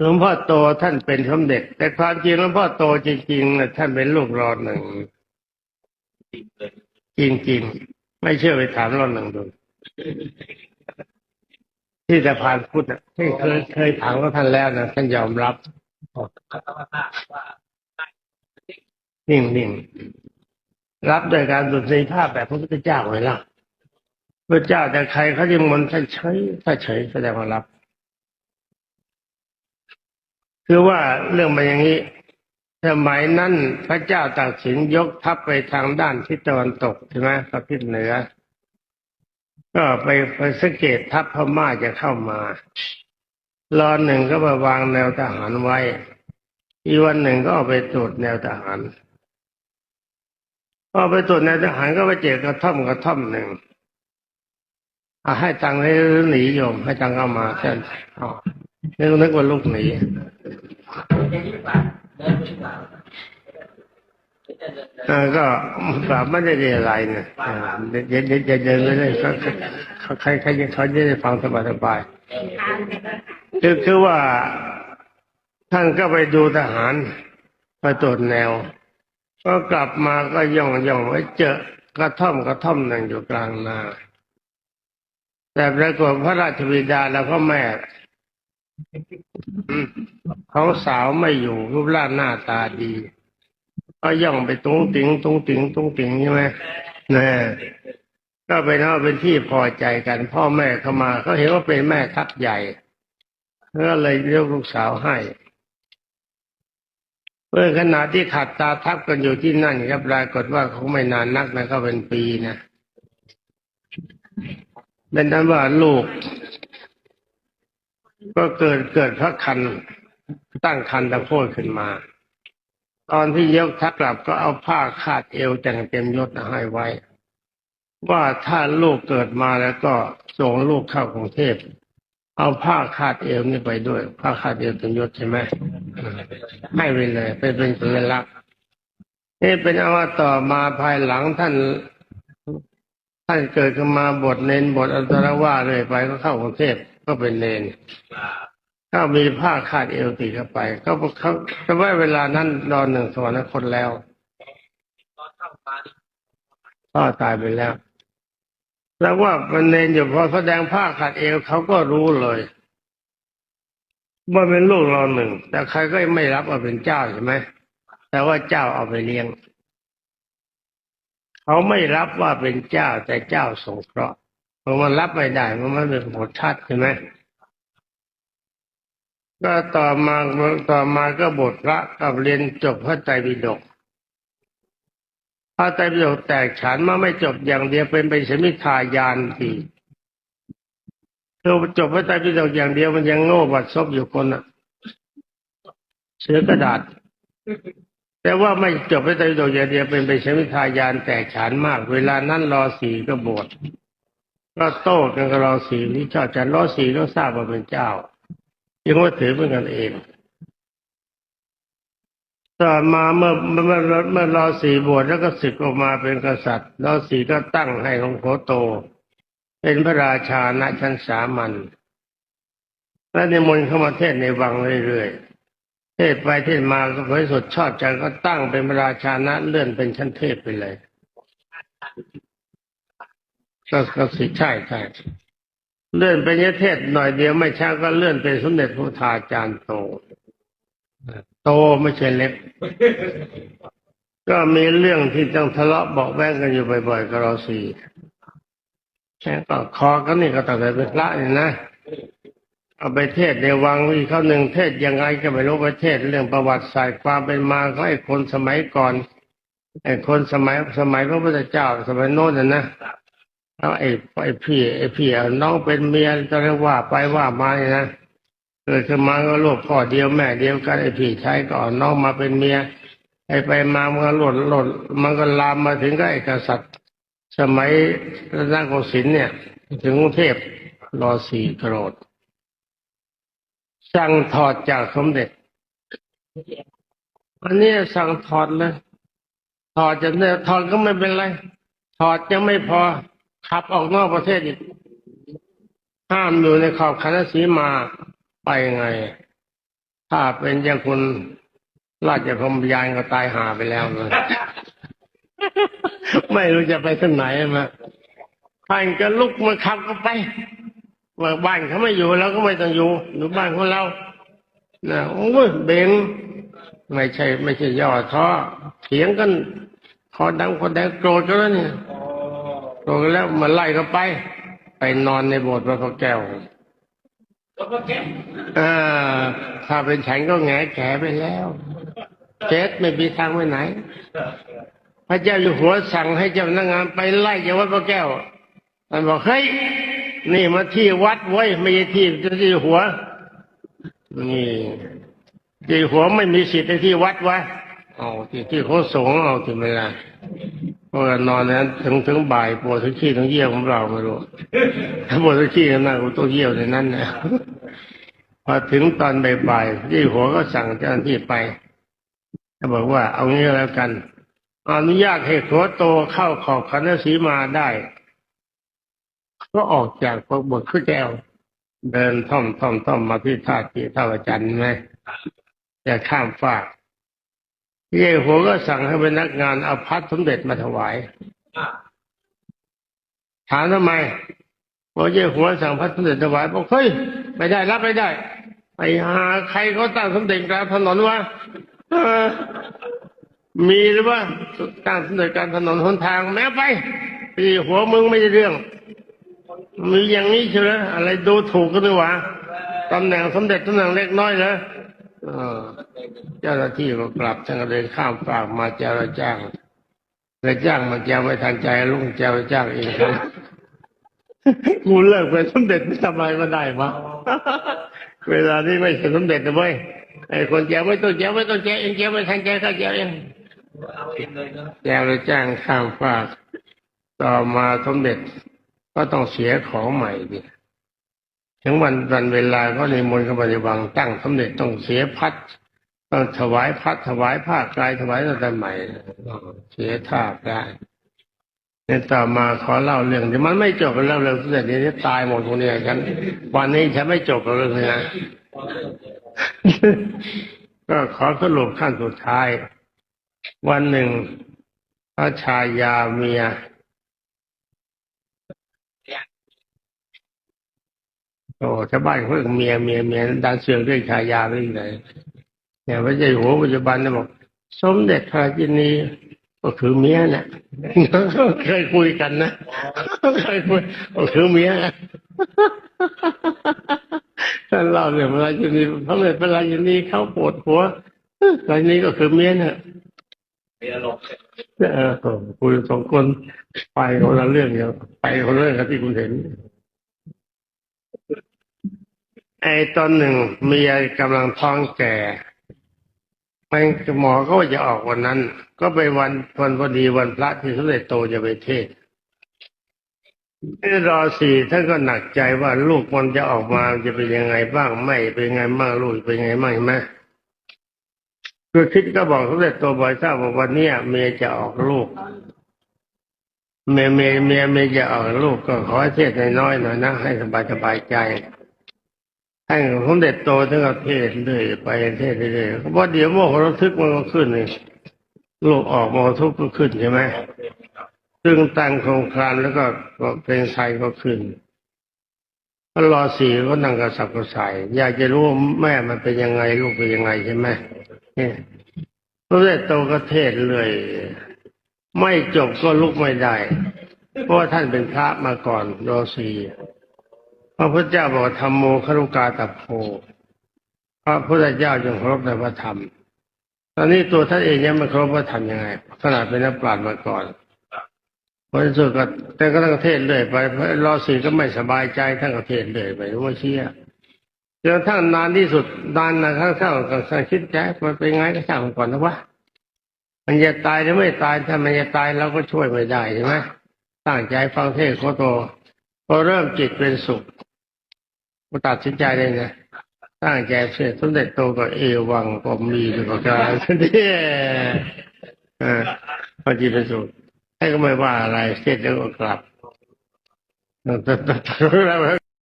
หลวงพ่อโตท่านเป็นสมเด็จ แต่ความจริงหลวงพ่อโตจริงๆนะท่านเป็นลูกรอหนึ่งจริงๆ ไม่เชื่อไปถามรอหนึ่งดูที่สะพานพุทธที่เคยเคยถามก็ท่านแล้วนะท่านยอมรับนิ่งนิ่งรับโดยการดุษฎีภาพแบบพระพุทธเจ้าไว้ล่ะพระเจ้าแต่ใครเขาจะมนท่านเฉยถ้าเฉยแสดงว่ารับ คือว่าเรื่องมันอย่างนี้ สมัยนั้นพระเจ้าตากสินยกทัพไปทางด้านทิศตะวันตกใช่ไหมกับทิศเหนือ ก็ไปไปสังเกตทัพพม่าจะเข้ามารอหนึ่งก็มาวางแนวทหารไว้ อีกวันหนึ่งก็เอาไปตรวจแนวทหารพอไปตรวจแนวทหารก็ไปเจอกระท่อมกระท่อมหนึ่งอาให้ตังค์ให้หนีโยมให้ตังค์เอามาเช่นอ๋อ นึกนึกว่าลูกหนีเออก็แบบไม่ได้เรียนอะไรเนี่ยอ่าเดี๋ยวเดี๋ยวเดี๋ยวเดินไปเลยเขาเขาใครใครเขาจะได้ฟังสบายสบายๆคือคือว่า ท่านก็ไปดูทหารไปตรวจแนว ก็กลับมาก็ย่องย่องไว้เจอกระท่อมกระท่อมหนึ่งอยู่กลางนา แต่ปรากฏพระราชบิดาแล้วก็แม่อืม ของสาวไม่อยู่รูปร่างหน้าตาดี ก็ย่องไปตรงติงตรงติงตรงติงใช่ไหมนะก็เป็นว่าเป็นที่พอใจกัน พ่อแม่เข้ามาเขาเห็นว่าเป็นแม่ทัพใหญ่ก็เลยเลือกลูกสาวให้เมื่อขณะที่ขัดตาทับกันอยู่ที่นั่นครับปรากฏว่าเขาไม่นานนักนะก็เป็นปีนะเป็นนั้นว่าลูก ก็เกิดเกิดพระคันตั้งคันตะโพดขึ้นมา ตอนที่ยกทัพกลับก็เอาผ้าคาดเอวแต่งเต็มยศให้ไว้ ว่าถ้าลูกเกิดมาแล้วก็ส่งลูกเข้ากรุงเทพเอาผ้าคาดเอวนี่ไปด้วย ผ้าคาดเอวเต็มยศใช่ไหมให้ไปเลยไปเป็นสัญลักษณ์นี่เป็นเอาว่าต่อมาภายหลังท่าน ท่านเกิดขึ้นมาบทเน้นบทอัตรว่าเลยไปก็เข้ากรุงเทพ ก็เป็นเลนนก็มีผ้าคาดเอวติดเข้าไป ก็เขาแต่ว่าเวลานั้นนอนหนึ่งสวรรคตแล้วพ่อตายไปแล้ว แล้วว่ามันเนนอยู่พอแสดงผ้าคาดเอวเขาก็รู้เลยว่าเป็นลูกเราหนึ่ง แต่ใครก็ไม่รับว่าเป็นเจ้าใช่ไหมแต่ว่าเจ้าเอาไปเลี้ยง เขาไม่รับว่าเป็นเจ้าแต่เจ้าสงเคราะห์ พราะมันรับไม่ได้เพราะมันเป็นผลชัดใช่ไหมก็ต่อมาต่อมาก็บทพระกับเรียนจบพระไตรปิฎกพระไตรปิฎกแตกฉานมาไม่จบอย่างเดียวเป็นไปสมิทายานทีคือจบพระไตรปิฎกอย่างเดียวมันยังโง่บัดซบอยู่คนอะเสือกระดาษ แต่ว่าไม่จบพระไตรปิฎกอย่างเดียวเป็นไปสมิทายานแตกฉานมาก เวลานั้นรอสีก็บวช ก็โต้กันกับรอสีนี่ชอบจะรอสีก็ทราบว่าเป็นเจ้ายังว่าถือเป็นกันเองต่อมาเมื่อเมื่อเมื่อเรอสีบวชแล้วก็ศึกออกมาเป็นกษัตริย์รอสีก็ตั้งให้หลวงโคโต เป็นพระราชาณชั้นสามัญและในมนเข้ามาเทศในวังเรื่อยๆเทศไปเทศมาก็เผยสดชอบใจก็ตั้งเป็นพระราชาณะเลื่อนเป็นชั้นเทพไปเลย ก็ก็สิใช่ใช่เลื่อนไปยเทศหน่อยเดียวไม่ช้าก็เลื่อนเป็นสมเด็จพระทาจารย์โต โตไม่ใช่เล็ก ก็มีเรื่องที่ต้องทะเลาะเบาแว้งกันอยู่บ่อยๆกับเราสี่แค่ก็คอกันนี่ก็ตั้งแต่เป็นพระนี่ยนะเอาไปเทศในวังอีกเขาหนึ่งเทศยังไงก็ไม่รู้ไปเทศเรื่องประวัติศาสตร์ความเป็นมาของไอ้คนสมัยก่อนไอ้คนสมัยสมัยพระพุทธเจ้าสมัยโน้นนะ นะเอาไอ้ไอ้พี่ไอ้พี่เอาน้องเป็นเมียจะเรียกว่าไปว่ามาเนี่ยนะเกิดขึ้นมาก็ลูกพ่อเดียวแม่เดียวกันไอ้พี่ชายก็เอาน้องมาเป็นเมียไอ้ไปมามันก็หล่นหล่นมันก็ลามมาถึงก็ไอ้กษัตริย์ สมัยรัตนโกสินทร์เนี่ย ถึงกรุงเทพรอสี่โกรธสั่งถอดจากสมเด็จอันนี้สั่งถอดเลยถอดจากเนี่ยถอดก็ไม่เป็นไร ถอดยังไม่พอ ขับออกนอกประเทศอีกห้ามอยู่ในขอบคันธสีมาไปไง ถ้าเป็นเจ้าคุณราชพมยานก็ตายหาไปแล้วนะไม่รู้จะไปที่ไหนมาท่านก็ลุกมาขับก็ไปว่าบ้านเขาไม่อยู่เราก็ไม่ต้องอยู่อยู่บ้านของเรานะโอ้ยเบงไม่ใช่ ไม่ใช่ย่อท้อเถียงกันคอดังคอแดงโกรธกันแล้วเนี่ย โกรธกันแล้วมาไล่เขาไป ไปนอนในโบสถ์พระพแก้วแล้วก็แก้อ่าถ้าเป็นฉันก็แงแขไปแล้วเจ็ดไม่มีทางไปไหน พระเจ้าอยู่หัวสั่งให้เจ้าพนักงานไปไล่เจ้าวัดพระแก้วท่านบอกเฮ้ยนี่มาที่วัดไว้ยไม่ใช่ที่ที่หัวนี่ที่หัวไม่มีสิทธิ์ในที่วัดวะ เอาที่ที่เขาสงเอาที่ไม่ละเพราะนอนนั้นถึงถึงบ่ายปวดถึงขี้ถึงเยี่ยวของเราไม่รู้ถ้าปวดถึงขี้ก็น่ากูต้องเยี่ยวในนั้นนะพอถึงตอนบ่ายๆที่หัวก็สั่งเจ้าหน้าที่ไปเขาบอกว่า เอางี้แล้วกันอนุญาตให้หัวโตเข้าขอบขันธสีมาได้ ก็ออกจากพวกบทขึ้นแก้วเดินท่อมท่อมท่อมมาที่ท่าที่ท่าประจันทร์ไหมจะข้ามฟาก เย่หัวก็สั่งให้พนักงานเอาพัดสมเด็จมาถวายอะถามทำไมพอเย่หัวสั่งพัดสมเด็จถวายบอกเฮ้ยไม่ได้รับไม่ได้ไปหาใครเขาตั้งสมเด็จกลางถนนวะเออมีหรือว่าตั้งสมเด็จกลางถนนหนทางแม้ไปปีหัวมึงไม่ได้เรื่องมีอย่างนี้เชียวนะอะไรดูถูกกันด้วยวะตำแหน่งสมเด็จตำแหน่งเล็กน้อยนะ เจ้าหน้าที่ก็กลับท่านก็เดินข้ามฝากมาเจ้าละจ้างเลยจ้างมาแจวไม่ทันใจลุงแจวจ้างเองครับกูเลิกเป็นสมเด็จไม่ทำอะไรมาได้มะเวลานี้ไม่ใช่สมเด็จนะเว้ยไอ้คนแจวไม่ต้องแจวไม่ต้องแจวเองแจวไม่ทันใจเข้าแจวเองแจวเลยจ้างข้ามฝาก ต่อมาสมเด็จก็ต้องเสียของใหม่ดิ ถึงวันวันเวลาก็ในมนต์กบฏิบังตั้งสมเด็จต้องเสียพัดต้องถวายพัดถวายผ้ากลายถวายตั้งใหม่เสียท่าได้เนี่ยต่อมาขอเล่าเรื่องที่มันไม่จบกันแล้วเรื่องสมเด็จนี้ตายหมดคนเนี้ฉันวันนี้ฉันไม่จบเรื่องนี้นะก็ขอสรุปขั้นสุดท้าย วันหนึ่งพระชายาเมีย โอ้ชาวบ้านเขาเรียกเมียเมียเมียดันเสือกเรื่องชายาเรื่องไหนเนี่ยพระเจ้าอยู่หัวปัจจุบันนี่ยบอก สมเด็จพระราชินีก็คือเมียนะเคยคุยกันนะเคยคุยก็คือเมียท่านเล่าเรื่องพระราชินีพระเดชพระราชินีเขาปวดหัวราชินีก็คือเมียนะมีอารมณ์เออคุยสองคนไปคนละเรื่องเดียไปคนละเรื่องกับที่คุณเห็น ไอ้ตอนหนึ่งเมียกำลังท้องแก่มันหมอก็ว่าจะออกวันนั้น ก็ไปวันวันพอดีวันพระที่สมเด็จโตจะไปเทศไอ้รอสี่ท่านก็หนักใจว่าลูกมันจะออกมาจะเป็นยังไงบ้างไม่เป็นยังไงบ้างลูกเป็นยังไงบ้างเห็นไหมคือคิดก็บอกสมเด็จโตบ่อยทราบว่าวันเนี้ยเมียจะออกลูกเมียเมียเมียเมียจะออกลูกก็ขอเทศน์น้อยๆหน่อยนะให้สบายสบายใจ ให้สมเด็จโตถึงกับเทศเรื่อยไปเทศเรื่อยๆเพราะเดี๋ยวโมโหระทึกมันก็ขึ้นนี่ลูกออกโมโหทุกข์ก็ขึ้นใช่ไหมซึ่งตั้งโครงครามแล้วก็ก็เป็นไทยก็ขึ้นก็รอสี่ก็นั่งกระสับกระส่ายอยากจะรู้ว่าแม่มันเป็นยังไงลูกเป็นยังไงใช่ไหมเนี่ยสมเด็จโตก็เทศเลย ไม่จบก็ลุกไม่ได้ เพราะว่าท่านเป็นพระมาก่อนรอสี พระพุทธเจ้าบอกธรรมโมครุกาตัโพพระพุทธเจ้าจงเคารพในพระธรรม ตอนนี้ตัวท่านเองยังไม่เคารพพระธรรมยังไงขนาดเป็นนักปราชญ์มาก่อนพอที่สุดก็แต่ก็ตั้งเทศเลยไปเพราะรอสีก็ไม่สบายใจท่านก็เทศเลยไปรู้ว่าเชี่ยจนทั่งนานที่สุดนานนะข้างเท่ากับสังคิดใจมันเป็นไงก็ช่างมันก่อนนะวะมันจะตายหรือไม่ตายถ้ามันจะตายเราก็ช่วยไม่ได้ใช่ไหมตั้งใจฟังเทศโคโตพอเริ่มจิตเป็นสุข ก็ตัดสินใจได้ไงตั้งใจเสร็จสมเด็จโตก็เอวังก็มีหรือเปล่าเนี่ยอ่าพอจิตเป็นสุขให้ก็ไม่ว่าอะไรเสร็จแล้วก็กลับแต่แต่แล้ว